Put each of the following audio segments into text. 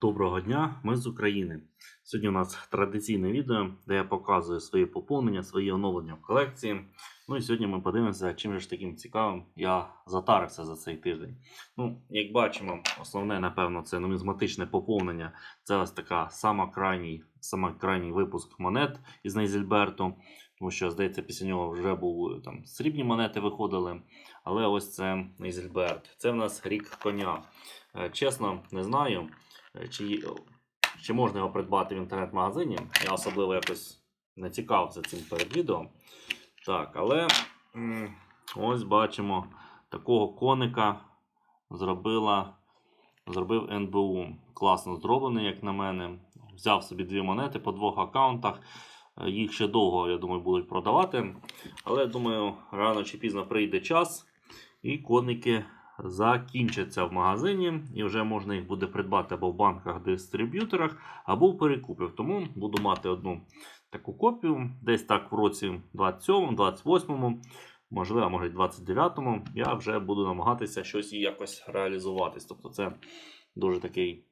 Доброго дня, ми з України. Сьогодні у нас традиційне відео, де я показую свої поповнення, свої оновлення в колекції. Ну і сьогодні ми подивимося, чим ж таким цікавим я затарився за цей тиждень. Ну, як бачимо, основне, напевно, це нумізматичне поповнення. Це ось така сама крайній, сама крайній випуск монет із Нейзельберту. Тому що, здається, після нього вже були там срібні монети виходили. Але ось це Нейзельберт. Це в нас рік коня. Е, Чесно, не знаю. Е, Чи, чи можна його придбати в інтернет-магазині? Я особливо якось не цікавився цим перед відео. Так, але ось бачимо, такого коника зробила, зробив НБУ. Класно зроблений, як на мене. Взяв собі дві монети по двох аккаунтах. Е, Їх ще довго, я думаю, будуть продавати. Але думаю, рано чи пізно прийде час, і коники закінчаться в магазині, і вже можна їх буде придбати або в банках, дистриб'юторах, або в перекупів. Тому буду мати одну таку копію. Десь так в році 27, 28, можливо, може 29-му, я вже буду намагатися щось і якось реалізуватись. Тобто, це дуже такий.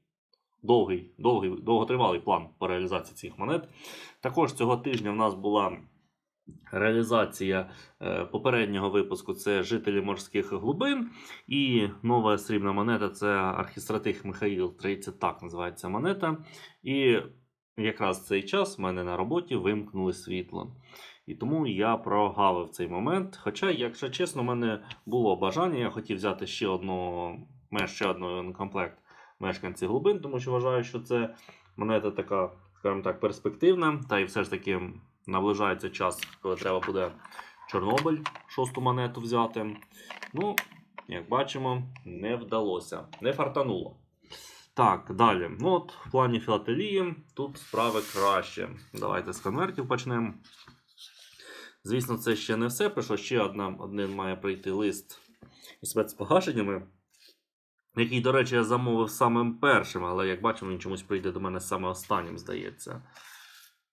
Довгий, довгий, довготривалий план по реалізації цих монет. Також цього тижня в нас була реалізація е, попереднього випуску це жителі морських глибин. І нова срібна монета це архістратих Михаїл 30, так називається монета. І якраз в цей час в мене на роботі вимкнули світло. І тому я прогавив цей момент. Хоча, якщо чесно, в мене було бажання, я хотів взяти ще одну, ще один комплект мешканців глибин, тому що вважаю, що це монета така, скажімо так, перспективна. Та й все ж таки наближається час, коли треба буде Чорнобиль, шосту монету взяти. Ну, як бачимо, не вдалося, не фартануло. Так, далі. Ну от В плані філателії тут справи краще. Давайте з конвертів почнемо. Звісно, це ще не все. Прийшло ще одна, один має прийти лист із спецпогашеннями, який, до речі, я замовив самим першим, але як бачимо, він чомусь прийде до мене саме останнім, здається.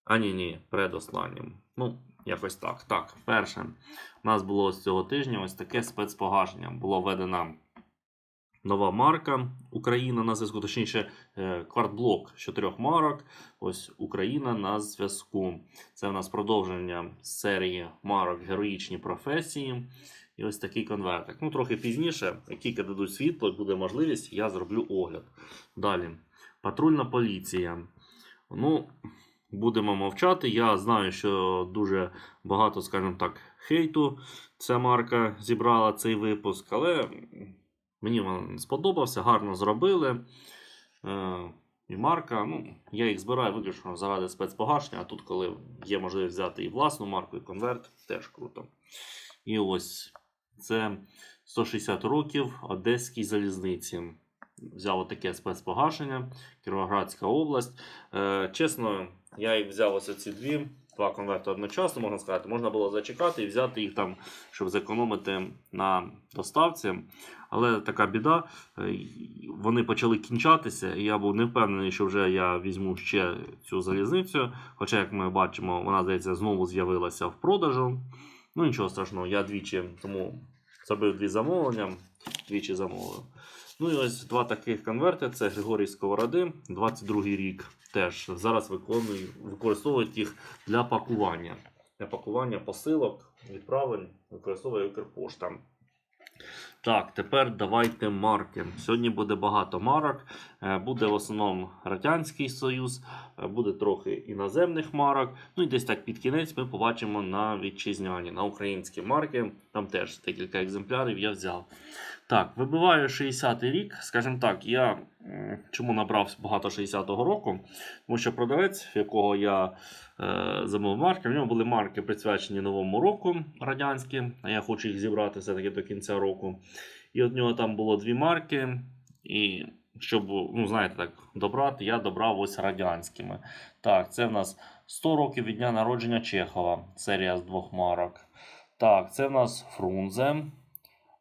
А ні, ні, предостаннім. Ну, якось так. Так, перше. У нас було з цього тижня ось таке спецпогашення. Було введена нова марка Україна на зв'язку, точніше, е, квартблок з чотирьох марок. Ось Україна на зв'язку. Це в нас продовження серії марок Героїчні професії. І ось такий конвертик. Ну, трохи пізніше, як тільки дадуть світло, буде можливість, я зроблю огляд. Далі. Патрульна поліція. Ну, будемо мовчати. Я знаю, що дуже багато, скажімо так, хейту ця марка зібрала цей випуск, але мені він сподобався, гарно зробили. Е, і марка, ну, я їх збираю виключно заради спецпогашення, а тут, коли є можливість взяти і власну марку, і конверт, теж круто. І ось це 160 років Одеській залізниці. Взяв таке спецпогашення, Кіровоградська область. Е, чесно, я їх взяв ось ці дві, два конверти одночасно, можна сказати. Можна було зачекати і взяти їх там, щоб зекономити на доставці. Але така біда, е, вони почали кінчатися, і я був не впевнений, що вже я візьму ще цю залізницю. Хоча, як ми бачимо, вона здається знову з'явилася в продажу. Ну нічого страшного, я двічі тому зробив дві замовлення, двічі замовив. Ну і ось два таких конверти: це Григорій Сковороди, 22 рік. Теж зараз виконую, використовують їх для пакування. Для пакування посилок, відправлень, використовує Укрпошта. Так, тепер давайте марки. Сьогодні буде багато марок. Е, Буде в основному Радянський Союз, е, буде трохи іноземних марок. Ну і десь так під кінець ми побачимо на вітчизняні, на українські марки. Там теж декілька екземплярів я взяв. Так, вибиваю 60-й рік. Скажімо так, я чому набрав багато 60-го року? Тому що продавець, в якого я е, замовив марки, в нього були марки присвячені Новому року радянські, а я хочу їх зібрати все-таки до кінця року. І от нього там було дві марки. І щоб, ну, знаєте, так, добрати, я добрав ось радянськими. Так, це в нас 100 років від дня народження Чехова, серія з двох марок. Так, це в нас Фрунзе.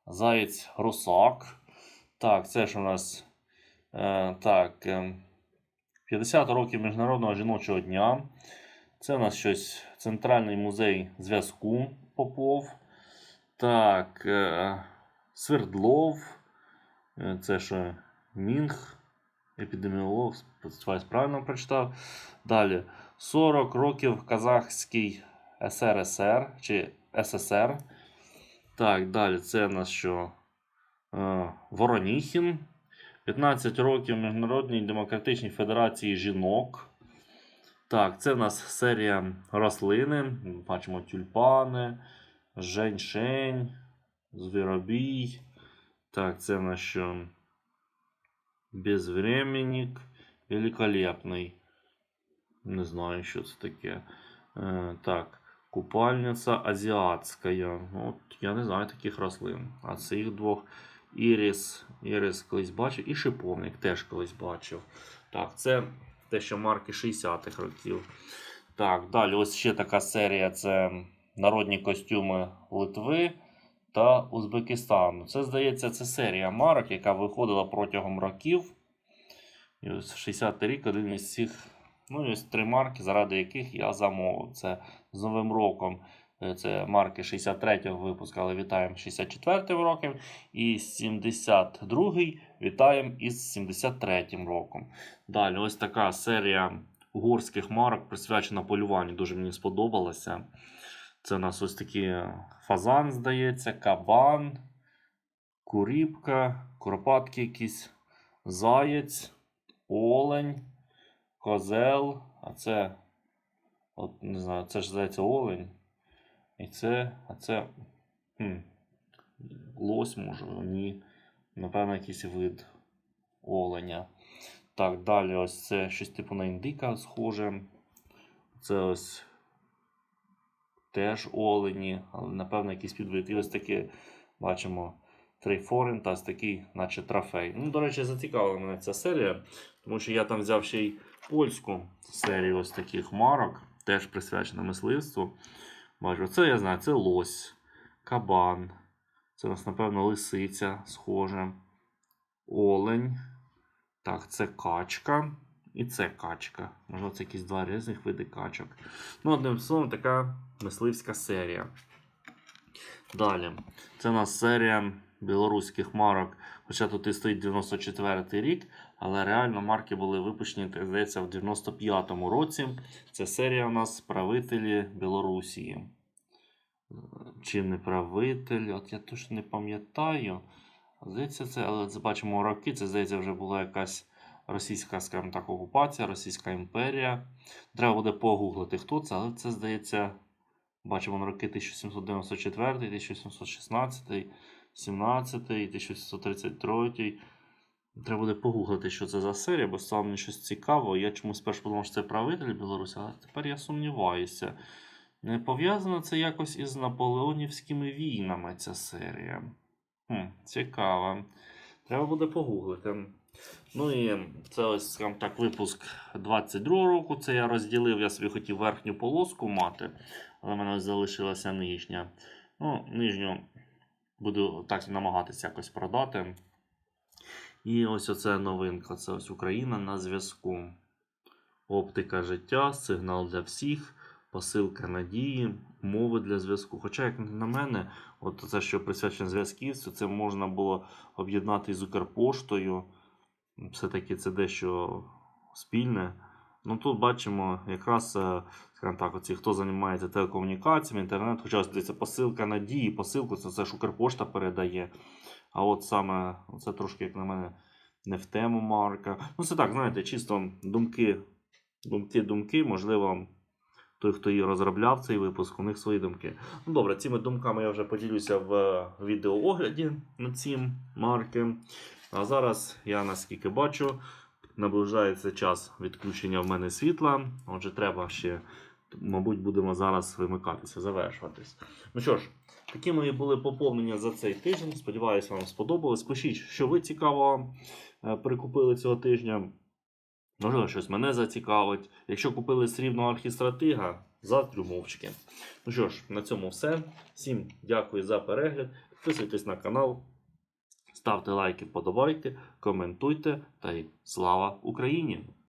Заєць Русак. Так, це ж у нас е, так, е, 50 років Міжнародного жіночого дня. Це у нас щось Центральний музей зв'язку Попов. Так, е, Свердлов. Е, Це що? Мінг. епідеміолог, сподіваюсь, правильно прочитав. Далі 40 років казахський СРСР чи СССР. Так, далі це в нас що? Е, Вороніхін. 15 років Міжнародній демократичній федерації жінок. Так, це в нас серія рослини. Бачимо тюльпани, женьшень, звіробій. Так, це в що? Безвременник. Великолепний. Не знаю, що це таке. Е, так, купальниця азіатська. От, я не знаю таких рослин. А цих двох ірис, ірис колись бачив, і шиповник теж колись бачив. Так, це те, що марки 60-х років. Так, далі ось ще така серія: це народні костюми Литви та Узбекистану. Це, здається, це серія марок, яка виходила протягом років. І ось 60-й рік один із цих. Ну, ось три марки, заради яких я замовив. Це з Новим роком. Е, Це марки 63-го випуску, але вітаємо з 64-м роком. І 72-й вітаємо із 73-м роком. Далі, ось така серія угорських марок присвячена полюванню. Дуже мені сподобалося. Це у нас ось такі фазан, здається, кабан, куріпка, куропатки якісь, заєць, олень, козел. А це, от не знаю, це ж здається олень. І це, а це хм, лось, може, ні. Напевно, якийсь вид оленя. Так, далі ось це щось типу на індика схоже. Це ось теж олені, але напевно якийсь підвид. І ось таке бачимо трейфорен та такий, наче трофей. Ну, до речі, зацікавила мене ця серія, тому що я там взяв ще й польську серію ось таких марок, теж присвячена мисливству. Бачу, це я знаю, це лось, кабан. Це у нас, напевно, лисиця схоже. Олень. Так, це качка. І це качка. Можливо, це якісь два різних види качок. Ну, одним словом, така мисливська серія. Далі. Це у нас серія білоруських марок. Хоча тут і стоїть 94 рік, але реально марки були випущені, здається, в 95-му році. Це серія у нас правителі Білорусії. Чи не правитель? От я точно не пам'ятаю. Здається, це, але це бачимо роки. Це здається, вже була якась російська, скажімо так, окупація, Російська імперія. Треба буде погуглити, хто це, але це здається, бачимо роки 1794, 1716, 17, 1833. Треба буде погуглити, що це за серія, бо стало мені щось цікаво. Я чомусь перш подумав, що це правитель Білорусі, але тепер я сумніваюся. Не пов'язано це якось із наполеонівськими війнами ця серія. Хм, цікаво. Треба буде погуглити. Ну і це ось, скажімо так, випуск 22 року. Це я розділив, я собі хотів верхню полоску мати, але в мене ось залишилася нижня. Ну, нижню буду так намагатися якось продати. І ось оце новинка. Це ось Україна на зв'язку. Оптика життя, сигнал для всіх, посилка надії, мови для зв'язку. Хоча, як на мене, от це, що присвячено зв'язківству, це можна було об'єднати з Укрпоштою. Все-таки це дещо спільне. Ну тут бачимо якраз, е, скажімо так, оці, хто займається телекомунікаціями, інтернет, хоча здається, посилка надії, посилку, це, це ж Укрпошта передає. А от саме це трошки, як на мене, не в тему марка. Ну, це так, знаєте, чисто думки, думки, думки, можливо, той, хто її розробляв цей випуск, у них свої думки. Ну, добре, цими думками я вже поділюся в е, відеоогляді на ці марки. А зараз я наскільки бачу, наближається час відключення в мене світла. Отже, треба ще, мабуть, будемо зараз вимикатися, завершуватись. Ну що ж, такі мої були поповнення за цей тиждень. Сподіваюсь, вам сподобалось. Пишіть, що ви цікаво е, прикупили цього тижня. Можливо, щось мене зацікавить. Якщо купили срібного архістратига, завтра мовчки. Ну що ж, на цьому все. Всім дякую за перегляд. Підписуйтесь на канал, ставте лайки, вподобайки, коментуйте та й слава Україні!